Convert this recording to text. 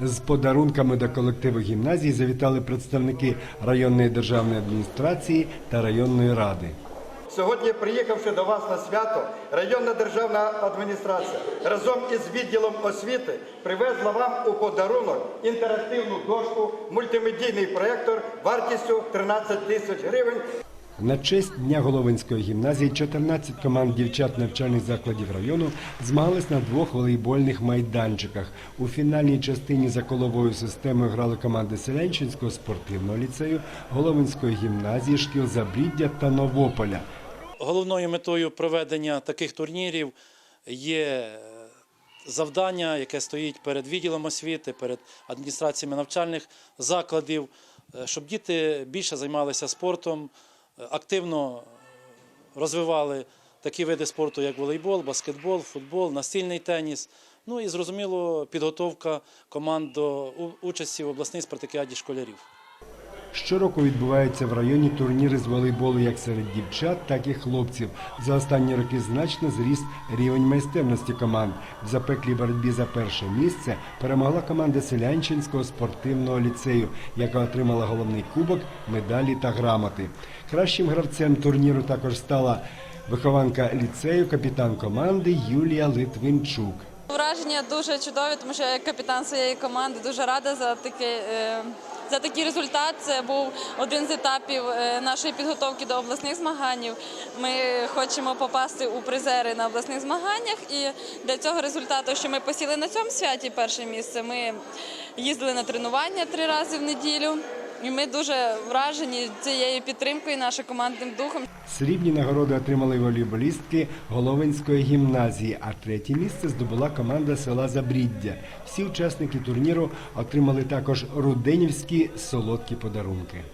З подарунками до колективу гімназії завітали представники районної державної адміністрації та районної ради. Сьогодні, приїхавши до вас на свято, районна державна адміністрація разом із відділом освіти привезла вам у подарунок інтерактивну дошку, мультимедійний проєктор вартістю 13 тисяч гривень. На честь Дня Головинської гімназії 14 команд дівчат навчальних закладів району змагались на двох волейбольних майданчиках. У фінальній частині за коловою системою грали команди Селянчинського спортивного ліцею, Головинської гімназії, шкіл Забріддя та Новополя. Головною метою проведення таких турнірів є е, завдання, яке стоїть перед відділом освіти, перед адміністраціями навчальних закладів, е, щоб діти більше займалися спортом, активно розвивали такі види спорту, як волейбол, баскетбол, футбол, настільний теніс. Ну і зрозуміло, підготовка команд до участі в обласній спартакіаді школярів. Щороку відбуваються в районі турніри з волейболу як серед дівчат, так і хлопців. За останні роки значно зріс рівень майстерності команд. В запеклій боротьбі за перше місце перемогла команда Селянчинського спортивного ліцею, яка отримала головний кубок, медалі та грамоти. Кращим гравцем турніру також стала вихованка ліцею, капітан команди Юлія Литвинчук. Враження дуже чудові, тому що я як капітан своєї команди дуже рада за такий, е, за такий результат. Це був один з етапів е, нашої підготовки до обласних змагань. Ми хочемо попасти у призери на обласних змаганнях. І для цього результату, що ми посіли на цьому святі перше місце, ми їздили на тренування три рази в неділю. І ми дуже вражені цією підтримкою, нашим командним духом. Срібні нагороди отримали волейболістки Головинської гімназії, а третє місце здобула команда села Забріддя. Всі учасники турніру отримали також руденівські солодкі подарунки.